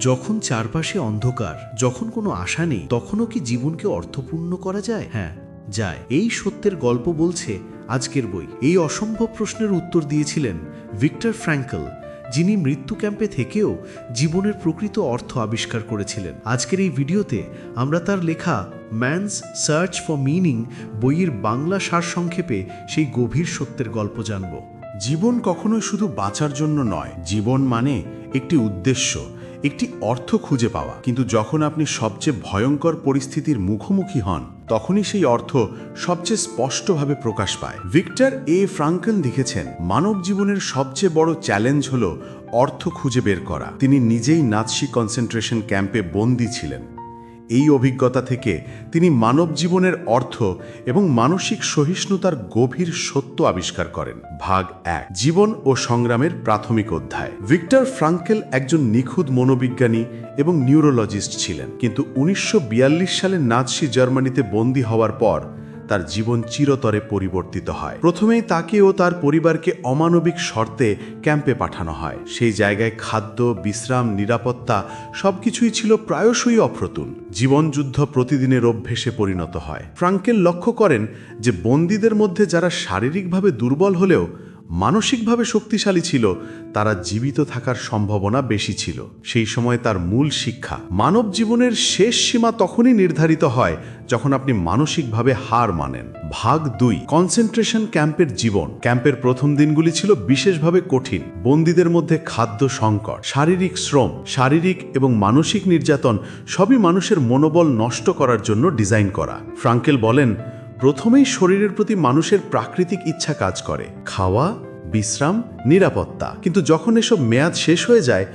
যখন চারপাশে অন্ধকার, যখন কোনো আশা নেই, তখনও কি জীবনকে অর্থপূর্ণ করা যায়? হ্যাঁ যায়। এই সত্যের গল্প বলছে আজকের বই। এই অসম্ভব প্রশ্নের উত্তর দিয়েছিলেন ভিক্টর ফ্র্যাঙ্কল, যিনি মৃত্যু ক্যাম্পে থেকেও জীবনের প্রকৃত অর্থ আবিষ্কার করেছিলেন। আজকের এই ভিডিওতে আমরা তার লেখা ম্যানস সার্চ ফর মিনিং বইয়ের বাংলা সারসংক্ষেপে সেই গভীর সত্যের গল্প জানব। জীবন কখনোই শুধু বাঁচার জন্য নয়, জীবন মানে একটি উদ্দেশ্য। একটি অর্থ খুঁজে পাওয়া। কিন্তু যখন আপনি সবচেয়ে ভয়ঙ্কর পরিস্থিতির মুখোমুখি হন, তখনই সেই অর্থ সবচেয়ে স্পষ্টভাবে প্রকাশ পায়। ভিক্টর এ ফ্রাঙ্কেল লিখেছেন, মানব জীবনের সবচেয়ে বড় চ্যালেঞ্জ হল অর্থ খুঁজে বের করা। তিনি নিজেই নাৎসি কনসেন্ট্রেশন ক্যাম্পে বন্দী ছিলেন। এই অভিজ্ঞতা থেকে তিনি মানব জীবনের অর্থ এবং মানসিক সহিষ্ণুতার গভীর সত্য আবিষ্কার করেন। ভাগ এক, জীবন ও সংগ্রামের প্রাথমিক অধ্যায়। ভিক্টর ফ্রাঙ্কেল একজন নিখুঁত মনোবিজ্ঞানী এবং নিউরোলজিস্ট ছিলেন। কিন্তু উনিশশো বিয়াল্লিশ সালে নাৎসি জার্মানিতে বন্দী হওয়ার পর তার জীবন চিরতরে পরিবর্তিত হয়। প্রথমেই তাকে ও তার পরিবারকে অমানবিক শর্তে ক্যাম্পে পাঠানো হয়। সেই জায়গায় খাদ্য, বিশ্রাম, নিরাপত্তা সবকিছুই ছিল প্রায়শই অপ্রতুল। জীবনযুদ্ধ প্রতিদিনের অভ্যেসে পরিণত হয়। ফ্রাঙ্কেল লক্ষ্য করেন যে বন্দীদের মধ্যে যারা শারীরিকভাবে দুর্বল হলেও মানসিকভাবে শক্তিশালী ছিল, তারা জীবিত থাকার সম্ভাবনা বেশি ছিল। সেই সময় তার মূল শিক্ষা, মানব জীবনের শেষ সীমা তখনই নির্ধারিত হয় যখন আপনি মানসিকভাবে হার মানেন। ভাগ দুই কনসেন্ট্রেশন ক্যাম্পের জীবন। ক্যাম্পের প্রথম দিনগুলি ছিল বিশেষভাবে কঠিন, বন্দীদের মধ্যে খাদ্য সংকট, শারীরিক শ্রম, শারীরিক এবং মানসিক নির্যাতন সবই মানুষের মনোবল নষ্ট করার জন্য ডিজাইন করা। ফ্রাঙ্কেল বলেন প্রথমেই শরীরের প্রতি মানুষের প্রাকৃতিক ইচ্ছা কাজ করে। খাওয়া, বিশ্রাম, নিরাপত্তা। কিন্তু যখন এসব মেয়াদ শেষ হয়ে যায়,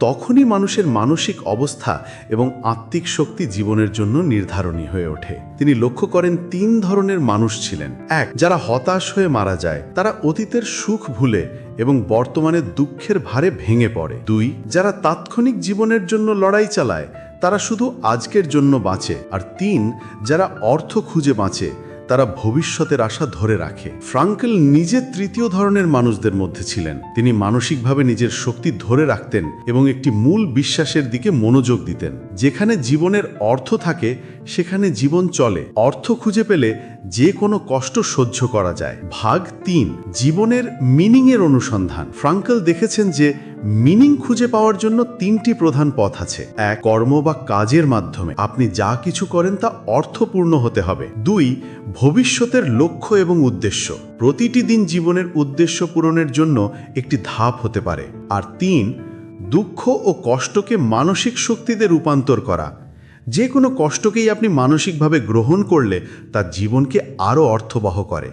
তখনই মানুষের মানসিক অবস্থা এবং আত্মিক শক্তি জীবনের জন্য নির্ধারণী হয়ে ওঠে। তিনি লক্ষ্য করেন তিন ধরনের মানুষ ছিলেন। এক, যারা হতাশ হয়ে মারা যায়। তারা অতীতের সুখ ভুলে এবং বর্তমানে দুঃখের ভারে ভেঙে পড়ে। দুই, যারা তাৎক্ষণিক জীবনের জন্য লড়াই চালায়, তারা শুধু আজকের জন্য বাঁচে। আর তিন, যারা অর্থ খুঁজে বাঁচে তারা ভবিষ্যতের আশা ধরে রাখে। ফ্রাঙ্কেল নিজে তৃতীয় ধরনের মানুষদের মধ্যে ছিলেন। তিনি মানসিকভাবে নিজের শক্তি ধরে রাখতেন এবং একটি মূল বিশ্বাসের দিকে মনোযোগ দিতেন। যেখানে জীবনের অর্থ থাকে, সেখানে জীবন চলে। অর্থ খুঁজে পেলে যে কোনো কষ্ট সহ্য করা যায়। ভাগ তিন, জীবনের মিনিংয়ের অনুসন্ধান। ফ্রাঙ্কেল দেখেছেন যে মিনিং খুঁজে পাওয়ার জন্য তিনটি প্রধান পথ আছে। এক, কর্ম বা কাজের মাধ্যমে। আপনি যা কিছু করেন তা অর্থপূর্ণ হতে হবে। দুই, ভবিষ্যতের লক্ষ্য এবং উদ্দেশ্য। প্রতিটি দিন জীবনের উদ্দেশ্য পূরণের জন্য একটি ধাপ হতে পারে। আর তিন, দুঃখ ও কষ্টকে মানসিক শক্তিতে রূপান্তর করা। যে কোনো কষ্টকেই আপনি মানসিকভাবে গ্রহণ করলে তা জীবনকে আরও অর্থবহ করে।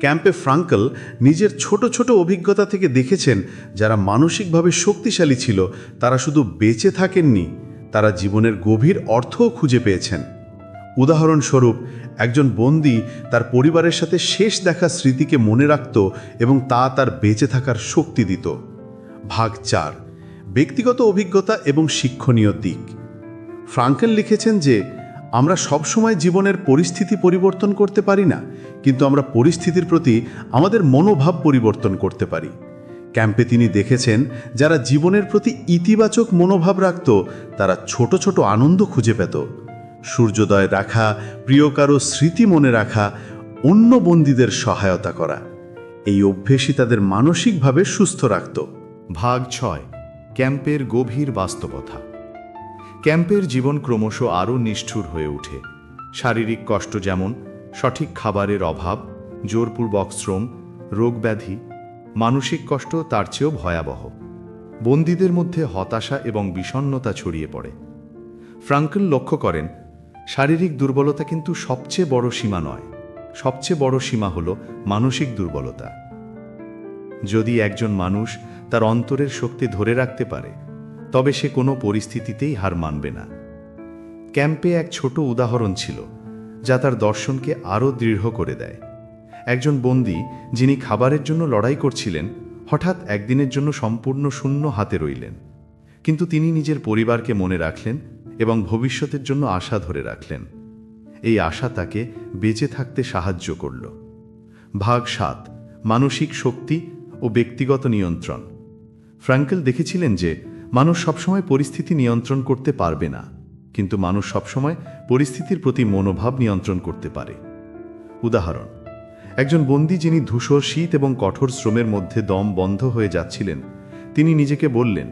ক্যাম্পে ফ্রাঙ্কল নিজের ছোট ছোট অভিজ্ঞতা থেকে দেখেছেন, যারা মানসিকভাবে শক্তিশালী ছিল, তারা শুধু বেঁচে থাকেননি, তারা জীবনের গভীর অর্থও খুঁজে পেয়েছেন। উদাহরণস্বরূপ, একজন বন্দি তার পরিবারের সাথে শেষ দেখা স্মৃতিকে মনে রাখত এবং তা তার বেঁচে থাকার শক্তি দিত। ভাগ চার, ব্যক্তিগত অভিজ্ঞতা এবং শিক্ষণীয় দিক। ফ্রাঙ্কেল লিখেছেন যে, আমরা সবসময় জীবনের পরিস্থিতি পরিবর্তন করতে পারি না, কিন্তু আমরা পরিস্থিতির প্রতি আমাদের মনোভাব পরিবর্তন করতে পারি। ক্যাম্পে তিনি দেখেছেন, যারা জীবনের প্রতি ইতিবাচক মনোভাব রাখত, তারা ছোট ছোট আনন্দ খুঁজে পেত। সূর্যোদয় রাখা, প্রিয় কারও স্মৃতি মনে রাখা, অন্য বন্দীদের সহায়তা করা, এই অভ্যেসই তাদের মানসিকভাবে সুস্থ রাখত। ভাগ ছয়, ক্যাম্পের গভীর বাস্তবতা। ক্যাম্পের জীবন ক্রমশ আরও নিষ্ঠুর হয়ে ওঠে। শারীরিক কষ্ট যেমন, সঠিক খাবারের অভাব, জোরপূর্বক শ্রম রোগব্যাধি মানসিক কষ্ট তার চেয়েও ভয়াবহ। বন্দীদের মধ্যে হতাশা এবং বিষণ্ণতা ছড়িয়ে পড়ে। ফ্রাঙ্কল লক্ষ্য করেন, শারীরিক দুর্বলতা কিন্তু সবচেয়ে বড় সীমা নয়। সবচেয়ে বড় সীমা হল মানসিক দুর্বলতা। যদি একজন মানুষ তার অন্তরের শক্তি ধরে রাখতে পারে তবে সে কোনো পরিস্থিতিতেই হার মানবে না। ক্যাম্পে এক ছোট উদাহরণ ছিল, যা তার দর্শনকে আরও দৃঢ় করে দেয়। একজন বন্দী, যিনি খাবারের জন্য লড়াই করছিলেন, হঠাৎ একদিনের জন্য সম্পূর্ণ শূন্য হাতে রইলেন। কিন্তু তিনি নিজের পরিবারকে মনে রাখলেন এবং ভবিষ্যতের জন্য আশা ধরে রাখলেন। এই আশা তাকে বেঁচে থাকতে সাহায্য করল। ভাগ সাত, মানসিক শক্তি ও ব্যক্তিগত নিয়ন্ত্রণ। ফ্রাঙ্কেল দেখেছিলেন যে মানুষ সবসময় পরিস্থিতি নিয়ন্ত্রণ করতে পারবে না, কিন্তু মানুষ সবসময় পরিস্থিতির প্রতি মনোভাব নিয়ন্ত্রণ করতে পারে। উদাহরণ, একজন বন্দী যিনি ধূসর শীত এবং কঠোর শ্রমের মধ্যে দম বন্ধ হয়ে যাচ্ছিলেন, তিনি নিজেকে বললেন,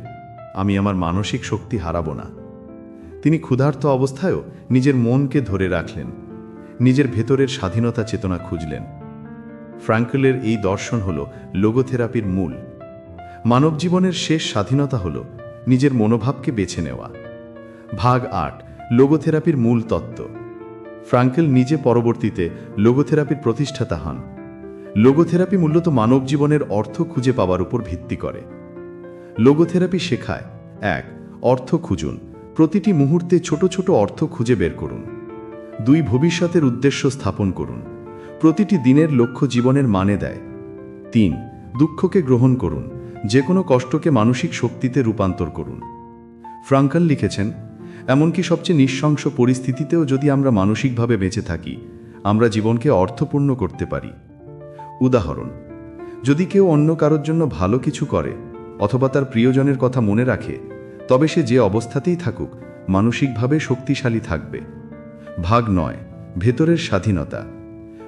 আমি আমার মানসিক শক্তি হারাবো না। তিনি ক্ষুধার্ত অবস্থায়ও নিজের মনকে ধরে রাখলেন, নিজের ভেতরের স্বাধীনতা চেতনা খুঁজলেন। ফ্রাঙ্কেলের এই দর্শন হল লোগোথেরাপির মূল। মানব জীবনের শেষ স্বাধীনতা হল নিজের মনোভাবকে বেছে নেওয়া। ভাগ আট, লোগোথেরাপির মূল তত্ত্ব। ফ্রাঙ্কেল নিজে পরবর্তীতে লোগোথেরাপির প্রতিষ্ঠাতা হন। লোগোথেরাপি মূলত মানব জীবনের অর্থ খুঁজে পাওয়ার উপর ভিত্তি করে। লোগোথেরাপি শেখায়, এক, অর্থ খুঁজুন। প্রতিটি মুহূর্তে ছোট ছোট অর্থ খুঁজে বের করুন। দুই, ভবিষ্যতের উদ্দেশ্য স্থাপন করুন। প্রতিটি দিনের লক্ষ্য জীবনের মানে দেয়। তিন, দুঃখকে গ্রহণ করুন। যে কোনো কষ্টকে মানসিক শক্তিতে রূপান্তর করুন। ফ্রাঙ্কাল লিখেছেন, এমনকি সবচেয়ে নিঃশংস পরিস্থিতিতেও যদি আমরা মানসিকভাবে বেঁচে থাকি, আমরা জীবনকে অর্থপূর্ণ করতে পারি। উদাহরণ, যদি কেউ অন্য কারোর জন্য ভালো কিছু করে অথবা তার প্রিয়জনের কথা মনে রাখে, তবে সে যে অবস্থাতেই থাকুক, মানসিকভাবে শক্তিশালী থাকবে। ভাগ নয়, ভেতরের স্বাধীনতা,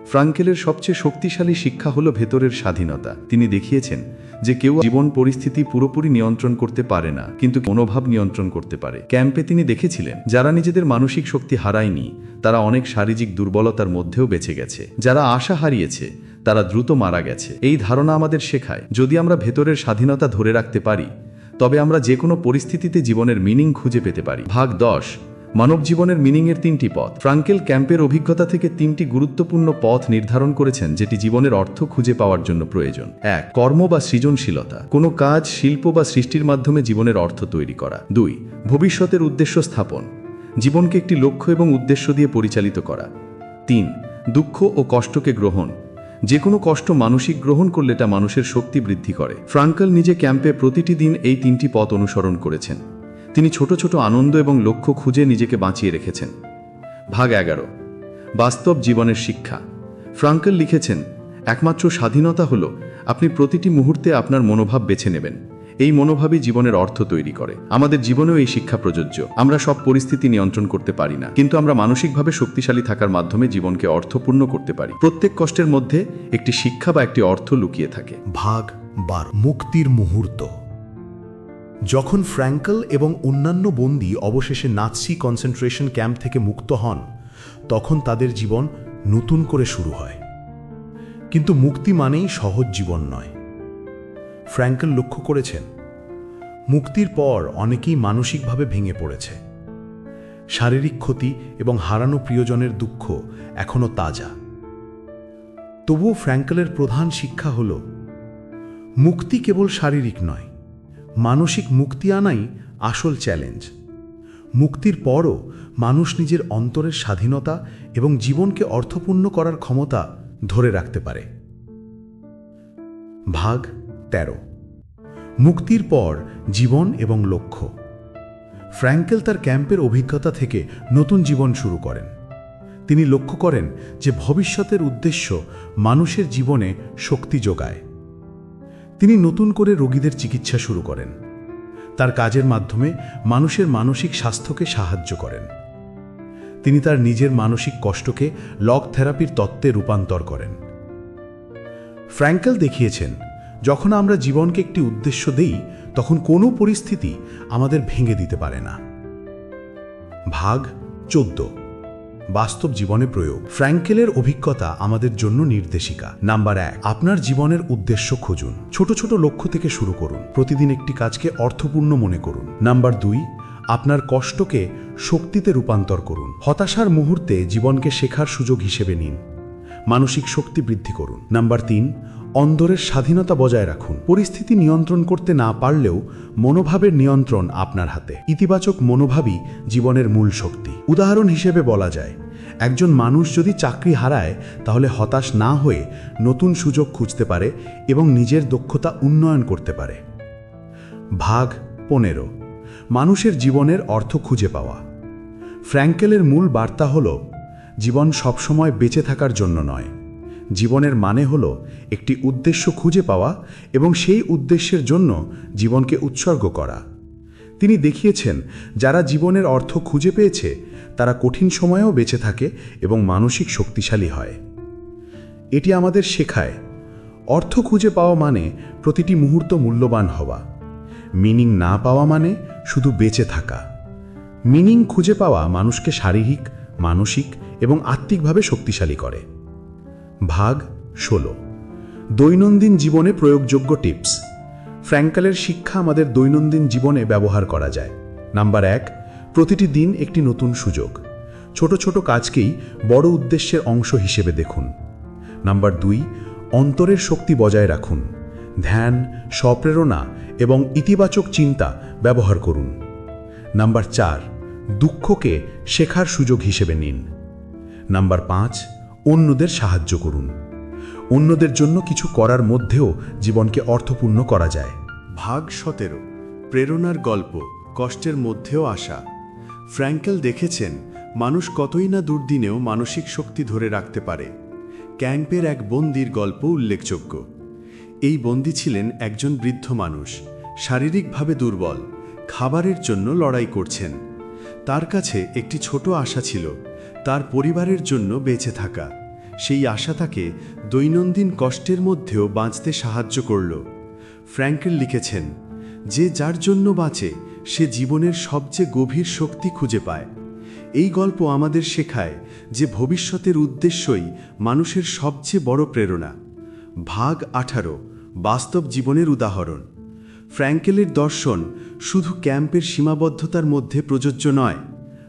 ফ্রাঙ্কেলের সবচেয়ে শক্তিশালী শিক্ষা হলো ভেতরের স্বাধীনতা। তিনি দেখিয়েছেন যে কেউ জীবন পরিস্থিতি পুরোপুরি নিয়ন্ত্রণ করতে পারে না, কিন্তু মনোভাব নিয়ন্ত্রণ করতে পারে। ক্যাম্পে তিনি দেখেছিলেন, যারা নিজেদের মানসিক শক্তি হারায়নি, তারা অনেক শারীরিক দুর্বলতার মধ্যেও বেঁচে গেছে। যারা আশা হারিয়েছে, তারা দ্রুত মারা গেছে। এই ধারণা আমাদের শেখায়, যদি আমরা ভেতরের স্বাধীনতা ধরে রাখতে পারি, তবে আমরা যে কোনো পরিস্থিতিতে জীবনের মিনিং খুঁজে পেতে পারি। ভাগ দশ মানব জীবনের মিনিংয়ের তিনটি পথ। ফ্রাঙ্কেল ক্যাম্পের অভিজ্ঞতা থেকে তিনটি গুরুত্বপূর্ণ পথ নির্ধারণ করেছেন, যেটি জীবনের অর্থ খুঁজে পাওয়ার জন্য প্রয়োজন। এক, কর্ম বা সৃজনশীলতা। কোনো কাজ, শিল্প বা সৃষ্টির মাধ্যমে জীবনের অর্থ তৈরি করা। দুই, ভবিষ্যতের উদ্দেশ্য স্থাপন। জীবনকে একটি লক্ষ্য এবং উদ্দেশ্য দিয়ে পরিচালিত করা। তিন, দুঃখ ও কষ্টকে গ্রহণ। যে কোনো কষ্ট মানসিক গ্রহণ করলে তা মানুষের শক্তি বৃদ্ধি করে। ফ্রাঙ্কল নিজে ক্যাম্পে প্রতিটি দিন এই তিনটি পথ অনুসরণ করেছেন। তিনি ছোট ছোট আনন্দ এবং লক্ষ্য খুঁজে নিজেকে বাঁচিয়ে রেখেছেন। ভাগ এগারো। বাস্তব জীবনের শিক্ষা। ফ্রাঙ্কেল লিখেছেন, একমাত্র স্বাধীনতা হল আপনি প্রতিটি মুহূর্তে আপনার মনোভাব বেছে নেবেন। এই মনোভাবই জীবনের অর্থ তৈরি করে। আমাদের জীবনেও এই শিক্ষা প্রযোজ্য। আমরা সব পরিস্থিতি নিয়ন্ত্রণ করতে পারি না। কিন্তু আমরা মানসিকভাবে শক্তিশালী থাকার মাধ্যমে জীবনকে অর্থপূর্ণ করতে পারি। প্রত্যেক কষ্টের মধ্যে একটি শিক্ষা বা একটি অর্থ লুকিয়ে থাকে। ভাগ বারো। মুক্তির মুহূর্ত। যখন ফ্র্যাঙ্কেল এবং অন্যান্য বন্দী অবশেষে নাৎসি কনসেন্ট্রেশন ক্যাম্প থেকে মুক্ত হন, তখন তাদের জীবন নতুন করে শুরু হয়। কিন্তু মুক্তি মানেই সহজ জীবন নয়। ফ্র্যাঙ্কল লক্ষ্য করেছেন, মুক্তির পর অনেকেই মানসিকভাবে ভেঙে পড়েছে। শারীরিক ক্ষতি এবং হারানো প্রিয়জনের দুঃখ এখনও তাজা। তবুও ফ্র্যাঙ্কলের প্রধান শিক্ষা হল, মুক্তি কেবল শারীরিক নয় মানসিক মুক্তি আনাই আসল চ্যালেঞ্জ। মুক্তির পরও মানুষ নিজের অন্তরের স্বাধীনতা এবং জীবনকে অর্থপূর্ণ করার ক্ষমতা ধরে রাখতে পারে। ভাগ তেরো। মুক্তির পর জীবন এবং লক্ষ্য। ফ্র্যাঙ্কেল তার ক্যাম্পের অভিজ্ঞতা থেকে নতুন জীবন শুরু করেন। তিনি লক্ষ্য করেন যে ভবিষ্যতের উদ্দেশ্য মানুষের জীবনে শক্তি যোগায়। তিনি নতুন করে রোগীদের চিকিৎসা শুরু করেন। তার কাজের মাধ্যমে মানুষের মানসিক স্বাস্থ্যকে সাহায্য করেন। তিনি তার নিজের মানসিক কষ্টকে লক থেরাপির তত্ত্বে রূপান্তর করেন। ফ্র্যাঙ্কেল দেখিয়েছেন, যখন আমরা জীবনকে একটি উদ্দেশ্য দেই, তখন কোনো পরিস্থিতি আমাদের ভেঙে দিতে পারে না। ভাগ চোদ্দ। বাস্তব জীবনে প্রয়োগ। ফ্র্যাঙ্কেলের অভিজ্ঞতা আমাদের জন্য নির্দেশিকা। নাম্বার এক, আপনার জীবনের উদ্দেশ্য খুঁজুন। ছোট ছোট লক্ষ্য থেকে শুরু করুন। প্রতিদিন একটি কাজকে অর্থপূর্ণ মনে করুন। নাম্বার দুই, আপনার কষ্টকে শক্তিতে রূপান্তর করুন। হতাশার মুহূর্তে জীবনকে শেখার সুযোগ হিসেবে নিন। মানসিক শক্তি বৃদ্ধি করুন। নাম্বার তিন অন্দরের স্বাধীনতা বজায় রাখুন। পরিস্থিতি নিয়ন্ত্রণ করতে না পারলেও মনোভাবের নিয়ন্ত্রণ আপনার হাতে। ইতিবাচক মনোভাবই জীবনের মূল শক্তি। উদাহরণ হিসেবে বলা যায়, একজন মানুষ যদি চাকরি হারায়, তাহলে হতাশ না হয়ে নতুন সুযোগ খুঁজতে পারে এবং নিজের দক্ষতা উন্নয়ন করতে পারে। ভাগ পনেরো, মানুষের জীবনের অর্থ খুঁজে পাওয়া। ফ্র্যাঙ্কেলের মূল বার্তা হল, জীবন সবসময় বেঁচে থাকার জন্য নয়। জীবনের মানে হল একটি উদ্দেশ্য খুঁজে পাওয়া এবং সেই উদ্দেশ্যের জন্য জীবনকে উৎসর্গ করা। তিনি দেখিয়েছেন, যারা জীবনের অর্থ খুঁজে পেয়েছে, তারা কঠিন সময়েও বেঁচে থাকে এবং মানসিক শক্তিশালী হয়। এটি আমাদের শেখায়, অর্থ খুঁজে পাওয়া মানে প্রতিটি মুহূর্ত মূল্যবান হওয়া। মিনিং না পাওয়া মানে শুধু বেঁচে থাকা। মিনিং খুঁজে পাওয়া মানুষকে শারীরিক, মানসিক এবং আত্মিকভাবে শক্তিশালী করে। ভাগ ষোলো। দৈনন্দিন জীবনে প্রয়োগযোগ্য টিপস। ফ্র্যাঙ্কালের শিক্ষা আমাদের দৈনন্দিন জীবনে ব্যবহার করা যায়। নাম্বার এক, প্রতিটি দিন একটি নতুন সুযোগ। ছোট ছোট কাজকেই বড় উদ্দেশ্যের অংশ হিসেবে দেখুন। নাম্বার দুই, অন্তরের শক্তি বজায় রাখুন। ধ্যান, স্বপ্রেরণা এবং ইতিবাচক চিন্তা ব্যবহার করুন। নাম্বার চার, দুঃখকে শেখার সুযোগ হিসেবে নিন। নাম্বার পাঁচ অন্যদের সাহায্য করুন। অন্যদের জন্য কিছু করার মধ্যেও জীবনকে অর্থপূর্ণ করা যায়। ভাগ সতেরো। প্রেরণার গল্প, কষ্টের মধ্যেও আসা। ফ্র্যাঙ্কেল দেখেছেন, মানুষ কতই না দুর্দিনেও মানসিক শক্তি ধরে রাখতে পারে। ক্যাম্পের এক বন্দির গল্প উল্লেখযোগ্য। এই বন্দি ছিলেন একজন বৃদ্ধ মানুষ। শারীরিকভাবে দুর্বল। খাবারের জন্য লড়াই করছেন। তার কাছে একটি ছোট আশা ছিল। তার পরিবারের জন্য বেঁচে থাকা। সেই আশা তাকে দৈনন্দিন কষ্টের মধ্যেও বাঁচতে সাহায্য করল। ফ্র্যাঙ্কেল লিখেছেন, যে যার জন্য বাঁচে, সে জীবনের সবচেয়ে গভীর শক্তি খুঁজে পায়। এই গল্প আমাদের শেখায় যে ভবিষ্যতের উদ্দেশ্যই মানুষের সবচেয়ে বড় প্রেরণা। ভাগ আঠারো, বাস্তব জীবনের উদাহরণ। ফ্র্যাঙ্কেলের দর্শন শুধু ক্যাম্পের সীমাবদ্ধতার মধ্যে প্রযোজ্য নয়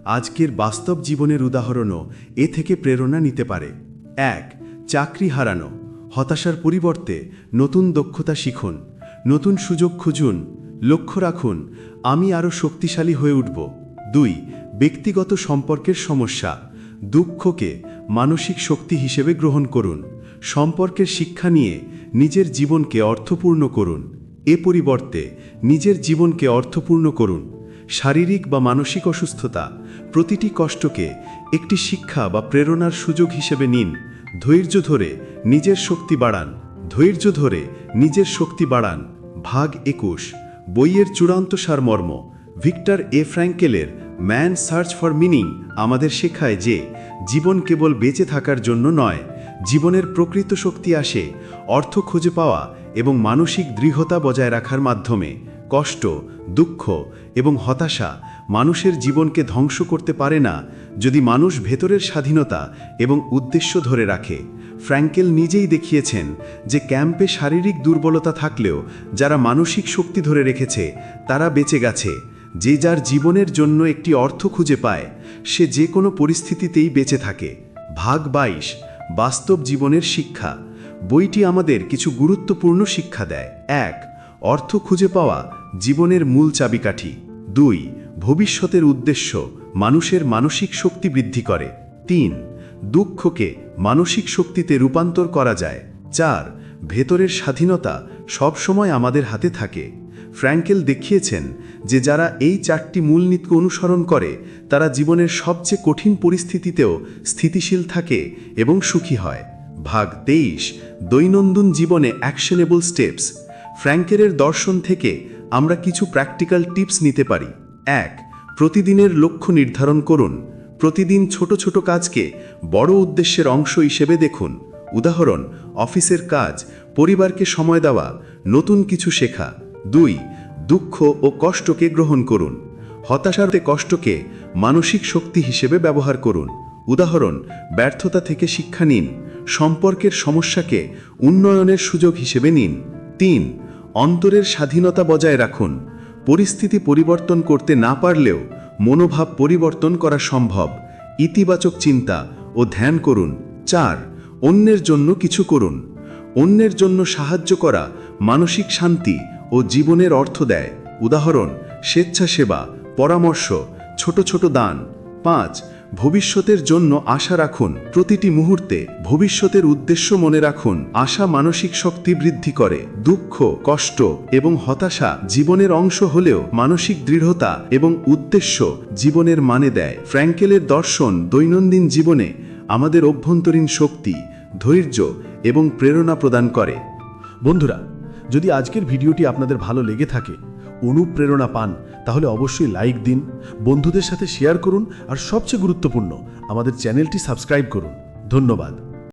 আজকের বাস্তব জীবনের উদাহরণও এ থেকে প্রেরণা নিতে পারে। এক, চাকরি হারানো। হতাশার পরিবর্তে নতুন দক্ষতা শিখুন। নতুন সুযোগ খুঁজুন। লক্ষ্য রাখুন, আমি আরও শক্তিশালী হয়ে উঠব। দুই, ব্যক্তিগত সম্পর্কের সমস্যা। দুঃখকে মানসিক শক্তি হিসেবে গ্রহণ করুন। সম্পর্কের শিক্ষা নিয়ে নিজের জীবনকে অর্থপূর্ণ করুন। এ পরিবর্তে নিজের জীবনকে অর্থপূর্ণ করুন। শারীরিক বা মানসিক অসুস্থতা প্রতিটি কষ্টকে একটি শিক্ষা বা প্রেরণার সুযোগ হিসেবে নিন। ধৈর্য ধরে নিজের শক্তি বাড়ান। ধৈর্য ধরে নিজের শক্তি বাড়ান। ভাগ একুশ। বইয়ের চূড়ান্ত সারমর্ম। ভিক্টর এ ফ্র্যাঙ্কেলের ম্যান সার্চ ফর মিনিং আমাদের শেখায় যে, জীবন কেবল বেঁচে থাকার জন্য নয়, জীবনের প্রকৃত শক্তি আসে, অর্থ খুঁজে পাওয়া এবং মানসিক দৃঢ়তা বজায় রাখার মাধ্যমে। কষ্ট দুঃখ এবং হতাশা মানুষের জীবনকে ধ্বংস করতে পারে না যদি মানুষ ভেতরের স্বাধীনতা এবং উদ্দেশ্য ধরে রাখে। ফ্র্যাঙ্কেল নিজেই দেখিয়েছেন যে ক্যাম্পে শারীরিক দুর্বলতা থাকলেও যারা মানসিক শক্তি ধরে রেখেছে, তারা বেঁচে গেছে। যে যার জীবনের জন্য একটি অর্থ খুঁজে পায়, সে যে কোনো পরিস্থিতিতেই বেঁচে থাকে। ভাগ বাইশ, বাস্তব জীবনের শিক্ষা। বইটি আমাদের কিছু গুরুত্বপূর্ণ শিক্ষা দেয়। এক, অর্থ খুঁজে পাওয়া জীবনের মূল চাবিকাঠি। দুই, ভবিষ্যতের উদ্দেশ্য মানুষের মানসিক শক্তি বৃদ্ধি করে। তিন, দুঃখকে মানসিক শক্তিতে রূপান্তর করা যায়। চার, ভেতরের স্বাধীনতা সবসময় আমাদের হাতে থাকে। ফ্র্যাঙ্কেল দেখিয়েছেন যে যারা এই চারটি মূলনীতিকে অনুসরণ করে, তারা জীবনের সবচেয়ে কঠিন পরিস্থিতিতেও স্থিতিশীল থাকে এবং সুখী হয়। ভাগ তেইশ, দৈনন্দিন জীবনে অ্যাকশনেবল স্টেপস ফ্র্যাঙ্কেলের দর্শন থেকে আমরা কিছু প্র্যাকটিক্যাল টিপস নিতে পারি। এক, প্রতিদিনের লক্ষ্য নির্ধারণ করুন। প্রতিদিন ছোট ছোট কাজকে বড় উদ্দেশ্যের অংশ হিসেবে দেখুন। উদাহরণ, অফিসের কাজ, পরিবারকে সময় দেওয়া, নতুন কিছু শেখা। দুই, দুঃখ ও কষ্টকে গ্রহণ করুন। হতাশারতে কষ্টকে মানসিক শক্তি হিসেবে ব্যবহার করুন। উদাহরণ, ব্যর্থতা থেকে শিক্ষা নিন। সম্পর্কের সমস্যাকে উন্নয়নের সুযোগ হিসেবে নিন। তিন অন্তরের স্বাধীনতা বজায় রাখুন। পরিস্থিতি পরিবর্তন করতে না পারলেও মনোভাব পরিবর্তন করা সম্ভব। ইতিবাচক চিন্তা ও ধ্যান করুন। চার, অন্যের জন্য কিছু করুন। অন্যের জন্য সাহায্য করা মানসিক শান্তি ও জীবনের অর্থ দেয়। উদাহরণ, স্বেচ্ছাসেবা, পরামর্শ, ছোট ছোট দান। পাঁচ ভবিষ্যতের জন্য আশা রাখুন। প্রতিটি মুহূর্তে ভবিষ্যতের উদ্দেশ্য মনে রাখুন। আশা মানসিক শক্তি বৃদ্ধি করে। দুঃখ, কষ্ট এবং হতাশা জীবনের অংশ হলেও মানসিক দৃঢ়তা এবং উদ্দেশ্য জীবনের মানে দেয়। ফ্র্যাঙ্কেলের দর্শন দৈনন্দিন জীবনে আমাদের অভ্যন্তরীণ শক্তি, ধৈর্য এবং প্রেরণা প্রদান করে। বন্ধুরা, যদি আজকের ভিডিওটি আপনাদের ভালো লেগে থাকে অনুপ্রেরণা পান, তাহলে অবশ্যই লাইক দিন, বন্ধুদের সাথে শেয়ার করুন, আর সবচেয়ে গুরুত্বপূর্ণ, আমাদের চ্যানেলটি সাবস্ক্রাইব করুন। ধন্যবাদ।